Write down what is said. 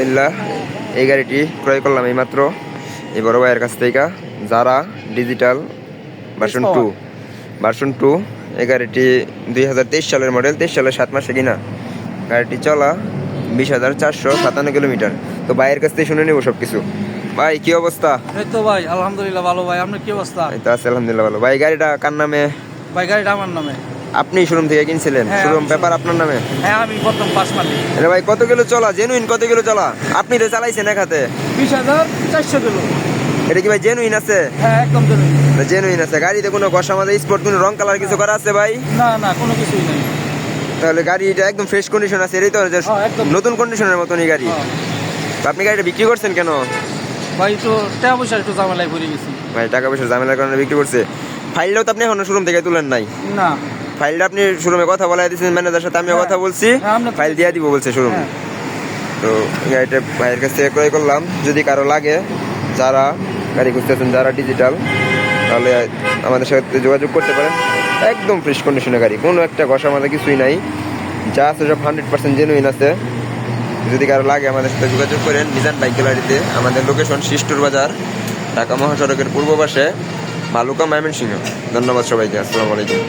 আলহামদুলিল্লাহ এই গাড়িটি ক্রয় করলাম এইমাত্র এই বড় ভাইয়ের কাছ থেকে যারা digital version two version two এই গাড়িটি দুই হাজার তেইশ সালের মডেল তেইশ সালের সাত মাসে কিনা। গাড়িটি চলা বিশ হাজার চারশো সাতান্ন কিলোমিটার। তো ভাইয়ের কাছ থেকে শুনে নেব সব কিছু ভাই কি অবস্থা? এই তো ভাই আলহামদুলিল্লাহ ভালো ভাই। আপনার কি অবস্থা? এই তো আছে আলহামদুলিল্লাহ ভালো। ভাই গাড়িটা কার নামে? ভাই গাড়িটা আমার নামে। আপনি শোরুম থেকে কিনছিলেন? হ্যাঁ, শোরুম পেপার আপনার নামে? হ্যাঁ আমি প্রথম পাঁচ মালি আরে ভাই কত কিলো চলা? জেনুইন কত কিলো চলা? আপনি তো চালাইছেন এক হাতে। বিশ হাজার চারশো কিলো। এটা কি ভাই জেনুইন আছে? হ্যাঁ একদম জেনুইন আছে। গাড়িতে কোনো ঘষা মাঝে স্পট কোনো রং কালার কিছু করা আছে ভাই? না না কোনো কিছুই নেই। তাহলে গাড়িটা একদম ফ্রেশ কন্ডিশন আছে এটাই তো হ্যাঁ। নতুন কন্ডিশনের মতনই গাড়ি। হ্যাঁ। তো আপনি গাড়িটা বিক্রি করছেন কেন? ভাই তো টাকা পয়সা একটু ঝামেলায় পড়ে গেছি। ভাই টাকা পয়সা ঝামেলার কারণে বিক্রি করছে। ফাইলটাও তো আপনি এখনও শোরুম থেকে তুলেন নাই? না। ফাইলটা আপনি শোরুমে কথা বলাই দিয়েছেন ম্যানেজার সাথে আমিও হ্যাঁ। কথা বলছি। হ্যাঁ, ফাইল দিয়ে দিব বলছে শোরুম। হ্যাঁ। তো গাড়িটা ভাইয়ের কাছ থেকে ক্রয় করলাম। যদি কারও লাগে যারা গাড়ি খুঁজতেছেন যারা ডিজিটাল তাহলে আমাদের সাথে যোগাযোগ করতে পারেন। একদম ফ্রেশ কন্ডিশনের গাড়ি কোনো একটা ঘষা মাঝে কিছুই নাই। যা আছে সব হান্ড্রেড পার্সেন্ট জেনুইন আছে। যদি কারও লাগে আমাদের সাথে যোগাযোগ করেন মিজান বাইক গ্যালারিতে আমাদের লোকেশন শিষ্টুর বাজার ঢাকা মহাসড়কের পূর্ব পাশে ভালুকা ময়মনসিংহ। ধন্যবাদ সবাইকে আসসালামু আলাইকুম।